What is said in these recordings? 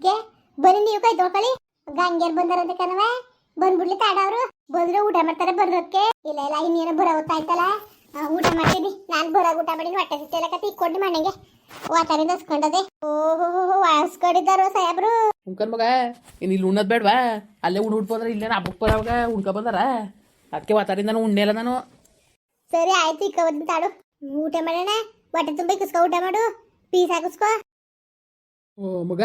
ಊಟಕ್ಕೆ ಬನ್ನಿ ನೀವು ಕೈ ತೊಳ್ಕೊಳ್ಳಿ. ಬಂದಾರ ಅಂತ್ರಿ ಕಣವ ಬಂದ್ಬಿಡ್ಲಿ ತಾಡ ಅವರು. ಬಂದ್ರೆ ಊಟ ಮಾಡ್ತಾರೆ ಬಂದ್ರಕ್ಕೆ ಇಲ್ಲ ಇಲ್ಲ ಇನ್ನೇನೋ ಬರೋ ಗೊತ್ತಾಯ್ತಲ್ಲ ಊಟ ಮಾಡ್ತೀನಿ. ನಾನು ಬರ ಊಟ ಮಾಡಿ ಹೊಟ್ಟೆ ಸಿಟ್ಟೆಲ್ಲ ಕತ್ತಿ ಇಕ್ಕೊಂಡು ಮನೆಗೆ. ವಾತಾವರಣ ಹಸ್ಕೊಂಡದೆ. ಓಹೋ ಹಸ್ಕೊಂಡಿದ್ದಾರೋ ಸಾಹೇಬ್ರು. ಉಣ್ಕನ್ ಮಗ. ಇನ್ ಇಲ್ಲಿ ಉಣ್ಣದ್ ಬೇಡವಾ? ಅಲ್ಲೇ ಉಣ್ ಉಟ್ಬೋದ್ರೆ ಇಲ್ಲ ಹಬ್ಬಕ್ಕೆ ಬರೋವಾಗ ಉಣ್ಕೊ ಬಂದಾರ? ಅದಕ್ಕೆ ವಾತಾವರಣ ಉಣ್ಣೆಲ್ಲ ನಾನು. ಸರಿ ಆಯ್ತು ಇಕ್ಕ ಬಂದಿನ ತಾಡು. ಊಟ ಮಾಡೋಣ. ಹೊಟ್ಟೆ ತುಂಬ ಇಕ್ಕಿಸ್ಕೊ ಊಟ ಮಾಡು. ಪೀಸ್ ಹಾಕಿಸ್ಕೊ. ಓ ಮಗ.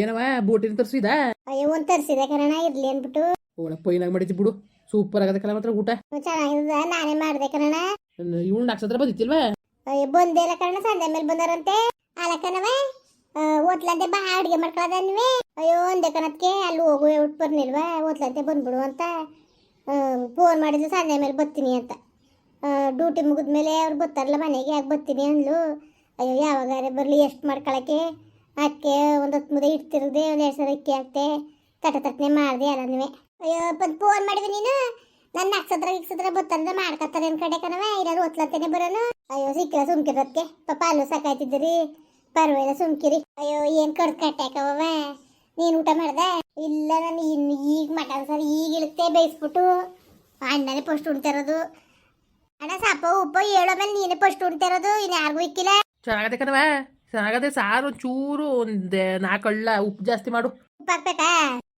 ಏನವ? ಬೋಟಿನ ತರಿಸಿದ ಅಯ್ಯೋ ಒಂದ್ ತರ್ಸಿದೆ ಕರಣ ಇರ್ಲಿ ಅನ್ಬಿಟ್ಟು ಓಣಪ್ಪ ಪೈನಾಗ ಮಾಡಿದ್ದಿ ಬಿಡು. ಸೂಪರ್ ಆಗದಕ್ಕಲ್ಲ ಮಾತ್ರ ಊಟ. ಚೆನ್ನಾಗಿದ ನಾನೇ ಮಾಡ್ದೆ ಕರಣ ಇವಳು ನಕ್ಷತ್ರ ಬಂದಿತ್ತಿಲ್ವಾ? ಅಯ್ಯೋ ಬಂದೇ ಇಲ್ಲ ಕರಣ ಸಂಜೆ ಮೇಲೆ ಬಂದಾರಂತೆ. ಅಲಕನವ ಓದ್ಲಂತೆ ಬಾ ಅಡ್ಗೆ ಮಾಡ್ಕೊಳ್ಳೋದನ್ವೇ ಅಯ್ಯೋ ಒಂದೇ ಕಣಕ್ಕೆ ಅಲ್ಲಿ ಹೋಗು ಹೇಳ್ಬಿಟ್ಟು ಬರ್ನಿಲ್ವಾ? ಓದ್ಲಂತೆ ಬಂದ್ಬಿಡು ಅಂತ. ಫೋನ್ ಮಾಡಿದ್ರು ಸಂಜೆ ಮೇಲೆ ಬರ್ತೀನಿ ಅಂತ. ಡ್ಯೂಟಿ ಮುಗಿದ್ಮೇಲೆ ಅವ್ರು ಬರ್ತಾರಲ್ಲ ಮನೆಗೆ ಯಾಕೆ ಬರ್ತೀನಿ ಅಂದ್ಲು. ಅಯ್ಯೋ ಯಾವಾಗಾರೆ ಬರಲಿ ಎಷ್ಟು ಮಾಡ್ಕೊಳಕ್ಕೆ? ಅದಕ್ಕೆ ಒಂದು ಹೊತ್ತು ಮುದ್ದೆ ಇಡ್ತಿರದೆ, ಒಂದು ಎರಡು ಸಾವಿರ ಅಕ್ಕಿ ಹಾಕ್ತೆ. ತಟ ತಟ್ಟನೆ ಮಾಡಿದೆ ಎಲ್ಲನೂ ಅಯ್ಯೋ, ಬಂದು ಫೋನ್ ಮಾಡಿದೆ ನೀನು? ನನ್ನ ನಕ್ಷತ್ರ ಇಕ್ಸತ್ರ ಬರ್ತಾರ ಮಾಡ್ಕೊತಾರೆ ಅನ್ ಕಡೆ ಕಣವ ಇಲ್ಲಾರು ಒತ್ತಲತ್ತೇನೆ ಬರೋನು. ಅಯ್ಯೋ, ಸಿಕ್ಕಿಲ್ಲ ಸುಮ್ಕಿರೋದಕ್ಕೆ ಪಾಪ ಅಲ್ಲೂ ಸಾಕಾಯ್ತಿದ್ದೀರಿ ಪರವಾಗಿಲ್ಲ, ಸುಮ್ಕಿರಿ. ಅಯ್ಯೋ, ಏನು ಕಡ್ದು ಕಟ್ಟಾಕವ ನೀನು ಊಟ ಮಾಡ್ದೆ? ಇಲ್ಲ, ನಾನು ಇನ್ನು ಈಗ ಮಟನ್ ಸರ್ ಈಗ ಇಳುತ್ತೆ ಬೇಯಿಸ್ಬಿಟ್ಟು. ಅಣ್ಣನೇ ಫಸ್ಟ್ ಉಣ್ತಿರೋದು ಅಣ್ಣ ಸಪ್ಪ ಉಪ್ಪು ಹೇಳೋ ಮೇಲೆ ನೀನೇ ಫಸ್ಟ್ ಉಣ್ತಿರೋದು ಇನ್ನು ಯಾರಿಗೂ ಇಕ್ಕಿಲ್ಲ. ಚೆನ್ನಾಗತ್ತೆ ಕಣವ ಚೆನ್ನಾಗದೆ ಸಾರು ಚೂರು ಒಂದು ನಾಲ್ಕಳ್ಳ ಉಪ್ಪು ಜಾಸ್ತಿ ಮಾಡು. ಉಪ್ಪು ಹಾಕ್ಬೇಕಾ?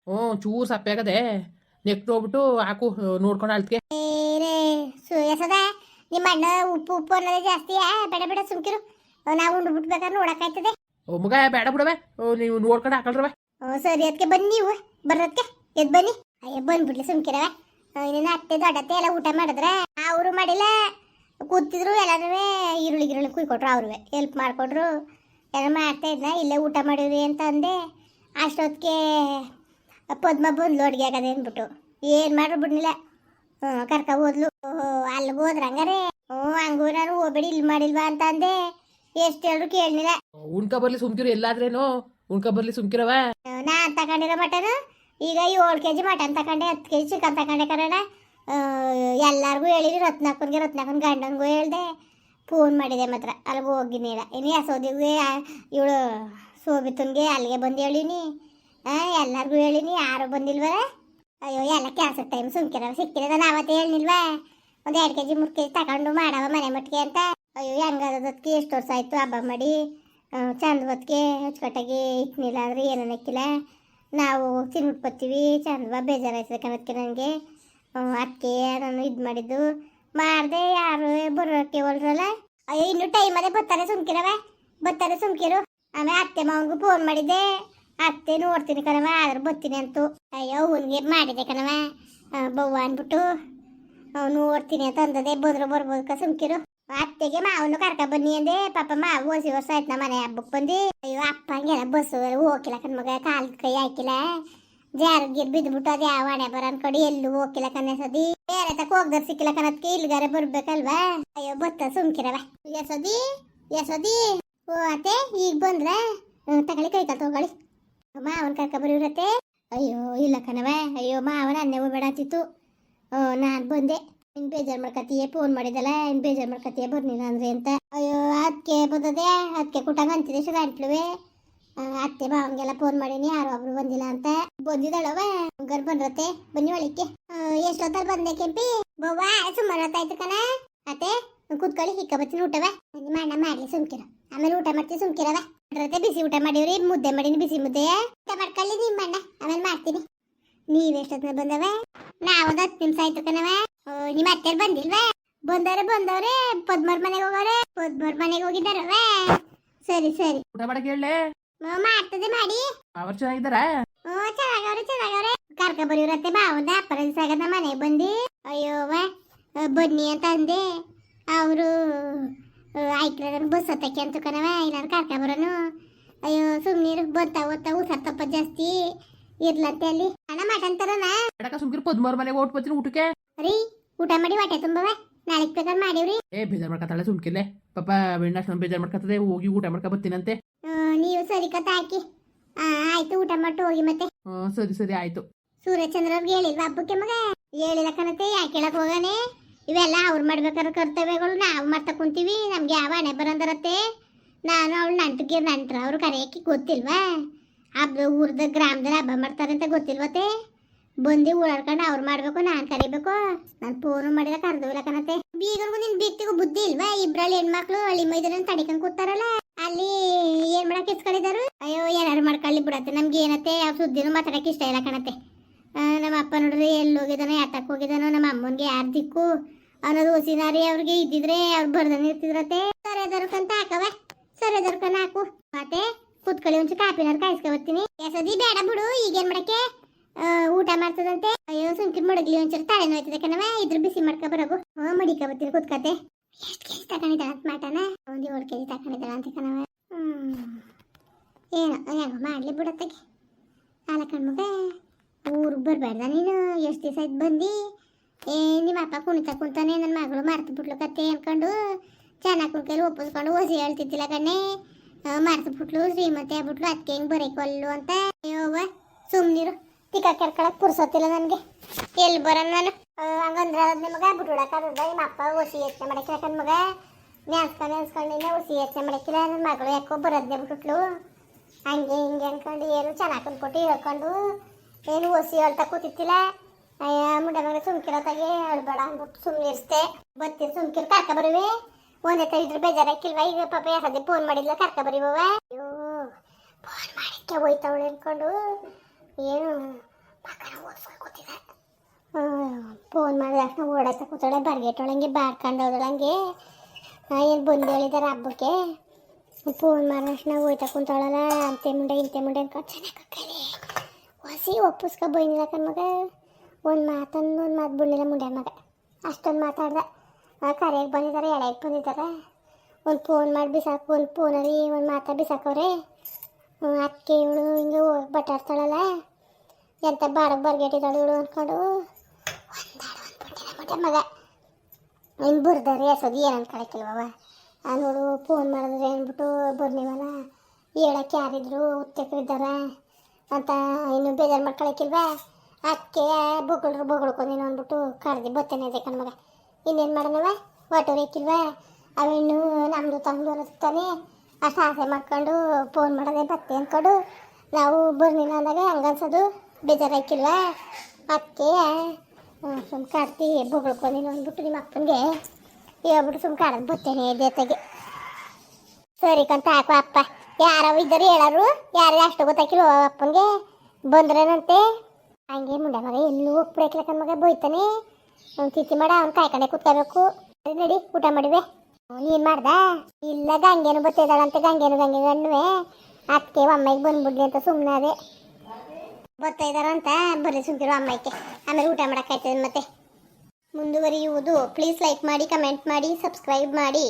ಹ್ಞೂ ಚೂರು ಸಪ್ಪೆ ಆಗದೆ ನೆಕ್ಟ್ ಹೋಗ್ಬಿಟ್ಟು ಹಾಕು ನೋಡ್ಕೊಂಡು ಅಳ್ತಿಗೆ. ಸುಯಸದ ನಿಮ್ಮ ಅಣ್ಣ ಉಪ್ಪು ಉಪ್ಪು ಅನ್ನೋದೇ ಜಾಸ್ತಿ ಬೇಡ ಬೇಡ ಸುಮ್ಕಿರು. ನಾವು ಉಂಡು ಬಿಟ್ಬೇಕಾದ್ರೆ ನೋಡಕ್ಕಾಯ್ತದೆ. ಓ ಮಗ ಬೇಡ ಬಿಡವೆ. ನೀವು ನೋಡ್ಕೊಂಡು ಹಾಕಲ್ರವೆ. ಸರಿ ಅದಕ್ಕೆ ಬನ್ನಿ ನೀವು. ಬರೋದಕ್ಕೆ ಎದ್ ಬನ್ನಿ. ಅಯ್ಯೋ ಬಂದ್ಬಿಡ್ಲಿ ಸುಮ್ಕಿರವೆ. ಇನ್ನೇನು ಅತ್ತೆ ದೊಡ್ಡತ್ತೆ ಎಲ್ಲ ಊಟ ಮಾಡಿದ್ರೆ ಅವರು ಮಾಡಿಲ್ಲ. ಕೂತಿದ್ರು ಎಲ್ಲರೂ ಈರುಳ್ಳಿ ಗಿರುಳ್ಳಿ ಕುಯ್ಕೊಟ್ರು ಅವ್ರು ಹೆಲ್ಪ್ ಮಾಡಿಕೊಟ್ರು ಎಲ್ಲ ಮಾಡ್ತಾ ಇದ್ನ? ಇಲ್ಲೇ ಊಟ ಮಾಡಿದ್ವಿ ಅಂತ ಅಂದೆ. ಅಷ್ಟೊತ್ತಿಗೆ ಪದ್ಮ ಬಂದ್ಲು ಅಡುಗೆ ಆಗದೆ ಅಂದ್ಬಿಟ್ಟು. ಏನು ಮಾಡ್ರು ಬಿಡ್ನಿಲ್ಲ ಹ್ಞೂ ಕರ್ಕ ಹೋದ್ಲು. ಅಲ್ಲಿಗೆ ಹೋದ್ರ ಹಂಗಾರೆ? ಹ್ಞೂ ಹಂಗೂ ನಾನು ಹೋಗ್ಬೇಡಿ ಇಲ್ಲಿ ಮಾಡಿಲ್ವಾ ಅಂತ ಅಂದೆ. ಎಷ್ಟು ಹೇಳಿದ್ರು ಕೇಳಲಿಲ್ಲ. ಉಣ್ಕ ಬರ್ಲಿ ಸುಮ್ಕಿರು ಎಲ್ಲಾದ್ರೇನು? ಉಣ್ಕ ಬರ್ಲಿ ಸುಮ್ಕಿರವ? ನಾ ತಗೊಂಡಿರೋ ಮಟನ್ ಈಗ ಏಳು ಕೆ ಜಿ ಮಟನ್ ತಗೊಂಡೆ ಹತ್ತು ಕೆ ಜಿ ಚಿಕನ್ ತಗೊಂಡೆ ಕರೋಣ ಎಲ್ಲರಿಗೂ ಹೇಳಿದ್ರು ರತ್ನಾಕನ್ಗೆ ರತ್ನಾಕನ್ ಗಂಡನ್ಗೂ ಹೇಳ್ದೆ. ಫೋನ್ ಮಾಡಿದೆ ಮಾತ್ರ. ಅಲ್ಲಿಗೆ ಹೋಗಿನಿಲ್ಲ ಇನ್ನು ಯಸೋದಿಗೆ ಇವಳು ಸೋಬಿತನ್ಗೆ ಅಲ್ಲಿಗೆ ಬಂದು ಹೇಳಿನಿ. ಎಲ್ಲರಿಗೂ ಹೇಳಿನಿ. ಯಾರು ಬಂದಿಲ್ವಲ್ಲ ಅಯ್ಯೋ ಎಲ್ಲ ಕೆಲಸ ಟೈಮ್ ಸುಮ್ಕಿರ ಸಿಕ್ಕಿಲ್ಲ ನಾನು ಅವತ್ತೇ ಹೇಳಿಲ್ವಾ ಒಂದು ಎರಡು ಕೆ ಜಿ ಮೂರು ಕೆ ಜಿ ತಗೊಂಡು ಮಾಡವ ಮನೆ ಮಟ್ಟಿಗೆ ಅಂತ. ಅಯ್ಯೋ ಹೆಂಗದಕ್ಕೆ ಎಷ್ಟು ವರ್ಷ ಆಯಿತು ಹಬ್ಬ ಮಾಡಿ. ಆ, ಚಂದ ಬತ್ಕೆ ಅಚ್ಚುಕಟ್ಟಾಗಿ ಇಕ್ನಿಲ್ಲ ಅಂದ್ರೆ ಏನನ್ನ ಇಕ್ಕಿಲ್ಲ ನಾವು ತಿನ್ಬಿಟ್ಟು ಬರ್ತೀವಿ. ಚಂದವ ಬೇಜಾರಾಯ್ತದೆ ಕಣಕ್ಕೆ ನನಗೆ ಅದಕ್ಕೆ ನಾನು ಇದು ಮಾಡಿದ್ದು. ಮಾಡಿದೆ ಯಾರು ಬರೋಕೆ ಹೊಲ್ರಲ್ಲ ಅಯ್ಯೋ, ಇನ್ನು ಟೈಮ್ ಅದೇ ಬರ್ತಾರೆ ಸುಮ್ಕಿರವ ಬರ್ತಾರೆ ಸುಮ್ಕಿರು. ಆಮೇಲೆ ಅತ್ತೆ ಮಾವನ್ಗೂ ಫೋನ್ ಮಾಡಿದ್ದೆ. ಅತ್ತೆ ನೋಡ್ತೀನಿ ಕಣವ ಆದ್ರೆ ಬರ್ತೀನಿ ಅಂತೂ. ಅಯ್ಯೋ, ಅವನಿಗೆ ಮಾಡಿದೆ ಕಣವ ಬವ್ವ ಅಂದ್ಬಿಟ್ಟು ನೋಡ್ತೀನಿ ಅಂತ ಅಂದದೆ. ಬದ್ರ ಬರ್ಬೋದು ಸುಮ್ಕಿರು. ಅತ್ತೆಗೆ ಮಾವನು ಕರ್ಕ ಬನ್ನಿ ಅಂದೆ. ಪಾಪ ಮಾವು ಓಸಿ ವರ್ಷ ಆಯ್ತು ನಮ್ಮ ಮನೆ ಹಬ್ಬಕ್ಕೆ ಬಂದು. ಅಯ್ಯೋ, ಅಪ್ಪ ಹಂಗೆಲ್ಲ ಬಸ್ಸು ಹೋಗಿಲ್ಲ ಕಣ್ಮಗ ಕಾಲ್ ಕೈ ಹಾಕಿಲ್ಲ. ಜಾರಗಿರ್ ಬಿದ್ಬಿಟ್ಟು ಅದೇ ಯಾವ ಹಣೆ ಬರ ಅನ್ಕೊಡಿ ಎಲ್ಲೂ ಹೋಗಿಲ್ಲ ಕನ್ನಸದಿ ಬೇರೆ ತಕ ಹೋಗ್ದಾರ ಸಿಕ್ಕಿಲ್ಲ ಕಣತ್ಗೆ ಇಲ್ಗಾರೆ ಬರ್ಬೇಕಲ್ವಾ? ಅಯ್ಯೋ, ಬತ್ತ ಸುಮ್ಕಿರವ. ಯಸದಿ ಯಸದಿ ಓ, ಅತ್ತೆ, ಈಗ ಬಂದ್ರ? ತಗಳಿ ತಗೊಳ್ಳಿ ಕೈ ತಗೊಳ್ಳಿ. ಮಾವನ್ ಕರ್ಕ ಬರೀರತ್ತೆ ಅಯ್ಯೋ, ಇಲ್ಲ ಕಣವ. ಅಯ್ಯೋ, ಮಾವನ ಅನ್ನೆ ಬೇಡಾತಿತ್ತು ನಾನು ಬಂದೆ. ಇನ್ ಬೇಜಾರು ಮಾಡ್ಕತಿಯೇ ಫೋನ್ ಮಾಡಿದಲ್ಲ, ಇನ್ ಬೇಜಾರು ಮಾಡ್ಕತಿಯೇ ಬರ್ನಿಲ್ಲ ಅಂದ್ರೆ ಅಂತ. ಅಯ್ಯೋ ಅದಕ್ಕೆ ಬಂದದೆ ಅದಕ್ಕೆ ಕುಟಂಗ ಅಂತಿದೆ ಶುಗ ಅಂಟ್ಲುವೆ ಅತ್ತೆ ಭಾವಂಗೆಲ್ಲ ಫೋನ್ ಮಾಡೀನಿ, ಯಾರು ಒಬ್ರು ಬಂದಿಲ್ಲ ಅಂತ. ಬಂದಿದ್ದಾಳವ ಹಂಗಾರ್ ಬಂದ್ರತ್ತೆ, ಬನ್ನಿ ಒಳಿಕೆ ಎಷ್ಟೊತ್ತಲ್ಲಿ ಬಂದೆ ಕೆಂಪಿ? ಬವ್ವ, ಸುಮಾರು ಹೊತ್ತಾಯ್ತು ಕಣ. ಅತ್ತೆ ಕೂತ್ಕೊಳ್ಳಿ, ಹಿಕ್ಕ ಬತ್ತಿನ ಊಟವ. ನಿಮ್ಮ ಅಣ್ಣ ಮಾಡ್ಲಿ, ಸುಮ್ಕಿರ. ಆಮೇಲೆ ಊಟ ಮಾಡ್ತೀನಿ ಸುಮ್ಕಿರವ. ಅದ್ರತ್ತೆ ಬಿಸಿ ಊಟ ಮಾಡಿವ್ರಿ, ಮುದ್ದೆ ಮಾಡೀನಿ, ಬಿಸಿ ಮುದ್ದೆ. ಊಟ ಮಾಡ್ಕೊಳ್ಳಿ ನಿಮ್ಮ ಅಣ್ಣ ಆಮೇಲೆ ಮಾಡ್ತೀನಿ. ನೀವ್ ನೀವೆಷ್ಟೊತ್ತಿನ ಬಂದವ? ನಾವೊಂದು ಹತ್ತು ನಿಮಿಷ ಆಯ್ತು ಕಣವ. ನಿಮ್ಮ ಅತ್ತೆ ಬಂದಿಲ್ವಾ? ಬಂದವ್ರೆ ಬಂದವ್ರೆ. ಪದ್ಮರ್ ಮನೆಗೆ ಹೋಗವ್ರೆ. ಪದ್ಮರ್ ಮನೆಗೆ ಹೋಗಿದ್ದಾರವ ಸರಿ ಸರಿ. ಊಟ ಮಾಡಕ್ಕೆ ಹೇಳಲೆ? ಮ- ಮಾಡ್ತದೆ ಮಾಡಿ. ಅವ್ರು ಚೆನ್ನಾಗಿದ್ದಾರ? ಓ ಚೆನ್ನಾಗವ್ರೆ ಚೆನ್ನಾಗವ್ರೆ. ಕರ್ಕ ಬರೀವ್ರತ್ತೆ ಬಾವಂದ ಅಪ್ಪರ ಸಾಗದ ಮನೆ ಬಂದಿ. ಅಯ್ಯೋವ ಬನ್ನಿ ಅಂತ ಅಂದೆ. ಅವರು ಆಯ್ಕೆ ಬಸ್ ಹತ್ತಕ್ಕೆ ಅಂತ ಕಣವ ಇಲ್ಲ ಕರ್ಕ ಬರೋನು. ಅಯ್ಯೋ ಸುಮ್ಮನೆ ಬಂತ ಓದ್ತಾ ಊಟ ತಪ್ಪ ಜಾಸ್ತಿ. ಇರ್ಲತ್ತೆ ಅಲ್ಲಿ. ಅಣ್ಣ ಮಟನ್ ತರೋಣ? ಎಡಕ ಸುಮ್ಕಿರು ಮನೆ ಮನೆಗೆ ಓಟ್ ಬರ್ತೀನಿ ಊಟಕ್ಕೆ. ರೀ ಊಟ ಮಾಡಿ ಹೊಟ್ಟೆ ತುಂಬವ ನಾಳೆ ಬೇಕಾದ್ರೆ ಮಾಡಿವ್ರಿ. ಏ ಬೇಜಾರು ಮಾಡ್ಕತ್ತಾಳೆ ಸುಮ್ಕಿರ್ಲೆ. ಪಾಪ ಬೆಣ್ಣಾಶ್ ಬೇಜಾರು ಮಾಡ್ಕತ್ತದೆ ಹೋಗಿ ಊಟ ಮಾಡ್ಕೊ ಬರ್ತೀನಂತೆ. ಆ, ನೀವು ಸರಿ ಕಥೆ ಹಾಕಿ. ಆಯ್ತು ಊಟ ಮಾಡ್ತು ಹೋಗಿ ಮತ್ತೆ. ಸರಿ ಸರಿ ಆಯ್ತು. ಸೂರ್ಯಚಂದ್ರ ಅವ್ರಿಗೆ ಹೇಳಿಲ್ವಾ ಹಬ್ಬಕ್ಕೆ ಮಗ? ಹೇಳಿಲ್ಲ ಕಣತೆ ಯಾಕೆ ಹೇಳಕ್ ಹೋಗಾನೆ? ಇವೆಲ್ಲ ಅವ್ರು ಮಾಡ್ಬೇಕಾದ್ರೆ ಕರ್ತವ್ಯಗಳು ನಾವು ಮಾಡ್ತಾ ಕುಂತೀವಿ ನಮ್ಗೆ ಯಾವ ಹಣೆ ಬರಂದರತ್ತೆ? ನಾನು ಅವಳು ನಂಟಗೆ ನಂಟ್ರ ಅವ್ರು ಕರೆಯಕ್ಕೆ ಗೊತ್ತಿಲ್ವಾ? ಹಬ್ಬ ಊರ್ದ ಗ್ರಾಮದಲ್ಲಿ ಹಬ್ಬ ಮಾಡ್ತಾರೆ ಅಂತ ಗೊತ್ತಿಲ್ವತ್ತೆ? ಬಂದು ಓಡಾಡ್ಕೊಂಡು ಅವ್ರು ಮಾಡ್ಬೇಕು ನಾನು ಕರಿಬೇಕು. ನಾನು ಫೋನ್ ಮಾಡಿದ ಕರೆದಿಲ್ಲ ಕಣತೆ. ಬೀಗರ್ಗು ನಿನ್ ಬಿತ್ತಿಗೂ ಬುದ್ಧಿ ಇಲ್ವಾ? ಇಬ್ರಲ್ಲಿ ಹೆಣ್ಮಕ್ಳು ಹಳ್ಳಿ ಮೈದಾನ ತಡಿಕೊಂಡ್ ಕೂತಾರಲ್ಲ? ಅಲ್ಲಿ ಏನ್ ಮಾಡಕ್ ಇಸ್ಕೊಂಡಿದ್ದಾರು? ಅಯ್ಯೋ ಏನಾರು ಮಾಡ್ಕೊಳ್ಳಿ ಬಿಡತ್ತೆ. ನಮ್ಗೆ ಏನತ್ತೆ? ಯಾವ ಸುದ್ದಿನೂ ಮಾತಾಡಕ್ ಇಷ್ಟ ಇಲ್ಲ ಕಣತೆ ನಮ್ಮ ಅಪ್ಪ ನೋಡ್ರಿ ಎಲ್ಲಿ ಹೋಗಿದಾನೋ ಯಾತಕ್ ಹೋಗಿದಾನೋ ನಮ್ಮ ಅಮ್ಮನ್ಗೆ ಯಾರು ದಿಕ್ಕು? ಅನ್ನೋದು ಸಿನಾರಿ ಅವ್ರಿಗೆ ಇದ್ದಿದ್ರೆ ಅವ್ರು ಬರ್ದನ್ ಇರ್ತಿದ್ರತ್ತೆ ಸರಿ ದೊರಕಂತ ಹಾಕವ ಸರಿ ದೊರಕನ ಹಾಕು. ಮತ್ತೆ ಕುತ್ಕೊಳ್ಳಿ, ಒಂಚೂರು ಕಾಪಿನಾರು ಕಾಯಿಸ್ಕೊಬರ್ತೀನಿ ಎಸದಿ ಬೇಡ ಬಿಡು, ಈಗೇನ್ ಮಾಡಕ್ಕೆ? ಊಟ ಮಾಡ್ತದಂತೆ. ಅಯ್ಯೋ ಸುಂಕಿ ಮಡಗ್ಲಿ ಒಂಚೂರು ತಲೆ ನೋಯ್ತದೆ ಕಣವ ಇದ್ರ ಬಿಸಿ ಮಾಡ್ಕೊ ಬರೋಗು. ಹ್ಞೂ ಮಡಿಕೊಬರ್ತೀನಿ ಕುತ್ಕತೆ. ಎಷ್ಟು ಕೆಜಿ ತಗೊಂಡಿದ್ದಾಳೆ ಅಂತ ಮಾಟನ ಒಂದು ಏಳು ಕೆಜಿ ತಗೊಂಡಿದ್ದಾಳೆ ಅಂತ ಕಣವ ಏನು, ಏನೋ ಮಾಡಲಿ ಬಿಡತ್ತಗೆ ಕಾಲ ಕಣ್ಮಗ, ಊರಿಗೆ ಬರಬೇಡ್ದ ನೀನು? ಎಷ್ಟು ದಿವಸ ಆಯ್ತು ಬಂದು? ಏ, ನಿಮ್ಮ ಅಪ್ಪ ಕುಣಿತ ಕುಂತಾನೆ ನನ್ನ ಮಗಳು ಮರ್ತು ಬಿಟ್ಲು ಕತ್ತೆ ಅನ್ಕೊಂಡು ಚೆನ್ನಾಗಿ ಕುಣ್ಕೈಲಿ ಒಪ್ಪಿಸ್ಕೊಂಡು ಹೊಸಿ ಹೇಳ್ತಿದ್ದಿಲ್ಲ ಕಣ್ಣೆ. ಮರ್ತು ಬಿಟ್ಲು, ಶ್ರೀಮತಿ ಆಗ್ಬಿಟ್ಲು ಅದಕ್ಕೆ ಹೆಂಗೆ ಬರೀಕೊಲ್ಲು ಅಂತ. ಅಯ್ಯೋವ ಸುಮ್ಮನಿರು ತಿಕ್ಕ ಕೆರ್ಕೊಳಕ್ ಪುರ್ಸೋತಿಲ್ಲ ನನಗೆ. ಎಲ್ಲಿ ಬರ ನಾನು? ಹಂಗಂದ್ರೆ ನಿಮಗ ಬಿಟ್ಬಿಡಕ್ಕಾಗದ ನಿಮ್ಮ ಅಪ್ಪ ಒಸಿ ಯೋಚನೆ ಮಾಡಕ್ಕೆ ಕಣ್ ಮಗ. ನೆನ್ಸ್ಕೊಂಡು ನೆನ್ಸ್ಕೊಂಡಿನ ಒಸಿ ಯೋಚನೆ ಮಾಡಕ್ಕಿಲ್ಲ ನನ್ನ ಮಗಳು ಯಾಕೋ ಬರೋದೇ ಬಿಟ್ಬಿಟ್ಲು ಹಂಗೆ ಹಿಂಗೆ ಅನ್ಕೊಂಡು ಏನು ಚೆನ್ನಾಗಿ ಅಂದ್ಕೊಟ್ಟು ಹೇಳ್ಕೊಂಡು ಏನು ಓಸಿ ಹೇಳ್ತಾ ಕೂತಿತ್ತಿಲ್ಲ ಅಯ್ಯ, ಮುಂಡ ಮಗ ಸುಮ್ಕಿರೋತಾಗೆ ಹೇಳ್ಬೇಡ ಅಂದ್ಬಿಟ್ಟು ಸುಮ್ಮನಿರಿಸ್ದೆ ಬತ್ತೀರಿ ಸುಮ್ಕಿರ್, ಕರ್ಕ ಬರುವೆ. ಒಂದೇ ಕೈ ಇದ್ರೆ ಬೇಜಾರಾಕಿಲ್ವಾ ಈಗ ಪಾಪ ಯಾರದೇ ಫೋನ್ ಮಾಡಿದ್ಲ ಕರ್ಕ ಬರೀವ ಅಯ್ಯೋ ಫೋನ್ ಮಾಡಿಕ್ಕೆ ಹೋಯ್ತವಳು ಅನ್ಕೊಂಡು. ಏನು? ಮಕ್ಕಳ ಓದ್ಸ್ಕೊಂಡು ಕೂತಿದ್ದೆ. ಫೋನ್ ಮಾಡಿದ ತಕ್ಷಣ ಓಡಾಡ್ತಾ ಕೂತಾಳೆ ಬರ್ಗೆಟ್ಟೊಳಂಗೆ ಬಾಡ್ಕೊಂಡು ಹೋದಳಂಗೆ. ಏನು ಬಂದು ಹೇಳಿದಾರೆ ಹಬ್ಬಕ್ಕೆ? ಫೋನ್ ಮಾಡಿದ ತಕ್ಷಣ ಹೋಯ್ತಾ ಕುಂತಾಳಲ್ಲ ಅಂತೆ ಮುಂಡೆ, ಇಂತೆ ಮುಂಡೆ ಅನ್ಕೊಂಡು ಚೆನ್ನಾಗಿ ಹೊಸಿ ಒಪ್ಪಿಸ್ಕೊ ಬೈನಿಲ್ಲ ಮಗ. ಒಂದು ಮಾತನ್ನು, ಒಂದು ಮಾತು ಬಿಡಲಿಲ್ಲ ಮುಂಡೆ ಮಗ. ಅಷ್ಟೊಂದು ಮಾತಾಡ್ದ. ಕರೆಯಾಗಿ ಬಂದಿದ್ದಾರೆ ಎಳೆಗೆ ಬಂದಿದ್ದಾರೆ ಒಂದು ಫೋನ್ ಮಾಡಿ ಬಿಸಾಕು, ಒಂದು ಫೋನಲ್ಲಿ ಒಂದು ಮಾತಾ ಬಿಸಾಕವ್ರೆ. ಅಕ್ಕೆ ಇವಳು ಹಿಂಗೆ ಹೋಗಿ ಬಟ್ಟಾಡ್ತಾಳಲ್ಲ ಎಂತ ಬಾಡಕ್ಕೆ ಬರ್ಗೆಟ್ಟಿದ್ದಾಳು ಇವಳು ಅಂದ್ಕೊಂಡು ಮುಂಡೆ ಮಗ. ಇನ್ನು ಬರ್ದಾರೆ ಎಸೋದು ಏನು ಆ ನೋಡು ಫೋನ್ ಮಾಡಿದ್ರೆ ಅಂದ್ಬಿಟ್ಟು ಬರ್ನಿವಲ್ಲ ಹೇಳಕ್ಕೆ ಯಾರಿದ್ರು ಉತ್ತಕ್ಕಿದ್ದಾರ ಅಂತ ಇನ್ನು ಬೇಜಾರು ಮಾಡ್ಕೊಳಕ್ಕಿಲ್ವಾ ಅದಕ್ಕೆ ಬೊಗಳ್ರು ಬೊಗಳ್ಕೊಂಡೇನು ಅಂದ್ಬಿಟ್ಟು ಕರೆದಿ ಬತ್ತೇನೆ ಇದೆ ಕಣ್ಮಗ ಇನ್ನೇನು ಮಾಡೋಣವ ಒಟ್ಟೋರಿಕ್ಕಿಲ್ವಾ ಅವಿನ್ನು ನಮ್ಮದು ತಮ್ಮದು ಅನ್ನಿಸ್ತಾನೆ ಅಷ್ಟು ಆಸೆ ಮಾಡ್ಕೊಂಡು ಫೋನ್ ಮಾಡೋದೇ ಬತ್ತೆ ಅಂದ್ಕೊಂಡು ನಾವು ಬರ್ನಿಲ್ಲ ಅಂದಾಗ ಹಂಗನ್ಸೋದು? ಬೇಜಾರಾಕಿಲ್ವಾ ಅದಕ್ಕೆ ಸುಮ್ ಕಾಡ್ತಿ ಬೊಗಳ್ಕೊಂಡೇನು ಅಂದ್ಬಿಟ್ಟು ನಿಮ್ಮ ಅಪ್ಪನಿಗೆ ಹೇಳ್ಬಿಟ್ಟು ಸುಮ್ ಕಾಡೋದು ಬರ್ತೇನೆ ದೇತೆಗೆ ಸರಿ ಕಂತ ಹಾಕುವ ಅಪ್ಪ. ಯಾರವ ಇದ್ದರು ಹೇಳರು? ಯಾರು ಅಷ್ಟು ಗೊತ್ತಾಕಿಲ್ಲ ಅಪ್ಪನಿಗೆ? ಬಂದ್ರೇನಂತೆ? ಹಂಗೆ ಮುಂಡೆ ಮಗ ಎಲ್ಲೂ ಹೋಗ್ಬಿಡಕ್ಲ ಕಣ್ ಮಗ ಬೋಯ್ತಾನೆ ಅವ್ನು ತಿಥಿ ಮಾಡ, ಅವ್ನು ಕಾಯ್ಕೊಂಡೆ ಕುತ್ಕೋಬೇಕು. ನಡಿ, ಊಟ ಮಾಡಿವೆ. ನೀನು ಮಾಡ್ದ? ಇಲ್ಲ, ಗಂಗೇನು ಬತ್ತಿದ್ದಾಳಂತೆ ಗಂಗೇನು ಗಂಗೆ ಗಣ್ಣುವೆ ಅದಕ್ಕೆ ಅಮ್ಮಗೆ ಬಂದ್ಬಿಡ್ಲಿ ಅಂತ ಸುಮ್ಮನೆ ಅದೇ ಬರ್ತಾ ಇದಾರಂತ ಬರ್ರಿ ಸುಮ್ಕಿರೋ ಅಮ್ಮಕ್ಕೆ ಆಮೇಲೆ ಊಟ ಮಾಡೋಕ್ಕಾಯ್ತದೆ ಮತ್ತೆ. ಮುಂದುವರಿಯುವುದು. ಪ್ಲೀಸ್ ಲೈಕ್ ಮಾಡಿ ಕಮೆಂಟ್ ಮಾಡಿ ಸಬ್ಸ್ಕ್ರೈಬ್ ಮಾಡಿ.